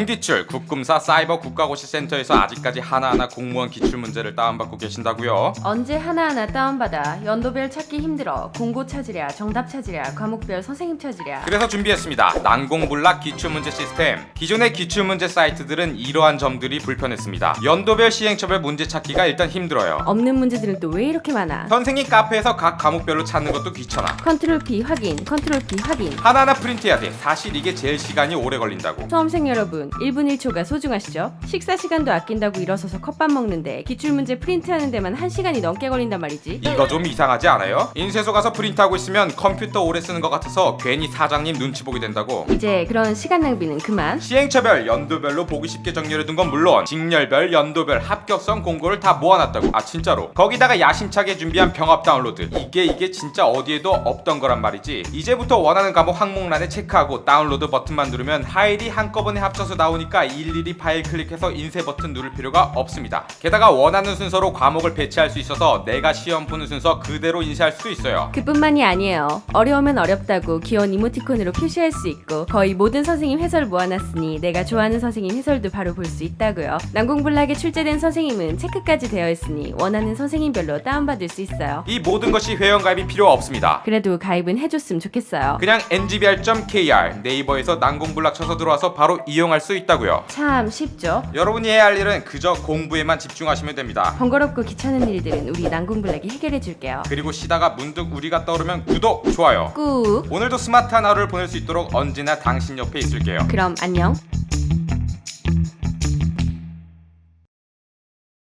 공기출 국금사 사이버 국가고시센터에서 아직까지 하나하나 공무원 기출 문제를 다운받고 계신다고요? 언제 하나하나 다운받아 연도별 찾기 힘들어 공고 찾으랴 정답 찾으랴 과목별 선생님 찾으랴 그래서 준비했습니다. 난공불락 기출문제 시스템. 기존의 기출문제 사이트들은 이러한 점들이 불편했습니다. 연도별 시행처별 문제 찾기가 일단 힘들어요. 없는 문제들은 또 왜 이렇게 많아 선생님 카페에서 각 과목별로 찾는 것도 귀찮아. 컨트롤 P 확인 컨트롤 P 확인 하나하나 프린트해야 돼. 사실 이게 제일 시간이 오래 걸린다고. 수험생 여러분 1분 1초가 소중하시죠? 식사 시간도 아낀다고 일어서서 컵밥 먹는데 기출 문제 프린트하는 데만 1시간이 넘게 걸린단 말이지 이거 좀 이상하지 않아요? 인쇄소 가서 프린트하고 있으면 컴퓨터 오래 쓰는 것 같아서 괜히 사장님 눈치 보게 된다고. 이제 그런 시간 낭비는 그만 시행처별, 연도별로 보기 쉽게 정렬해둔 건 물론 직렬별, 연도별, 합격성 공고를 다 모아놨다고 아 진짜로 거기다가 야심차게 준비한 병합 다운로드 이게 이게 진짜 어디에도 없던 거란 말이지 이제부터 원하는 과목 항목란에 체크하고 다운로드 버튼만 누르면 파일이 한꺼번에 합쳐서 나오니까 일일이 파일 클릭해서 인쇄 버튼 누를 필요가 없습니다. 게다가 원하는 순서로 과목을 배치할 수 있어서 내가 시험 보는 순서 그대로 인쇄할 수도 있어요. 그뿐만이 아니에요. 어려우면 어렵다고 귀여운 이모티콘으로 표시할 수 있고 거의 모든 선생님 해설 모아놨으니 내가 좋아하는 선생님 해설도 바로 볼 수 있다고요. 난공불락에 출제된 선생님은 체크까지 되어 있으니 원하는 선생님별로 다운받을 수 있어요. 이 모든 것이 회원가입이 필요 없습니다. 그래도 가입은 해줬으면 좋겠어요. 그냥 ngbr.kr 네이버에서 난공불락 쳐서 들어와서 바로 이 용할 수 있다고요. 참 쉽죠 여러분이 해야 할 일은 그저 공부에만 집중하시면 됩니다. 번거롭고 귀찮은 일들은 우리 난공불락이 해결해 줄게요 그리고 쉬다가 문득 우리가 떠오르면 구독, 좋아요. 꾹 오늘도 스마트한 하루를 보낼 수 있도록 언제나 당신 옆에 있을게요. 그럼 안녕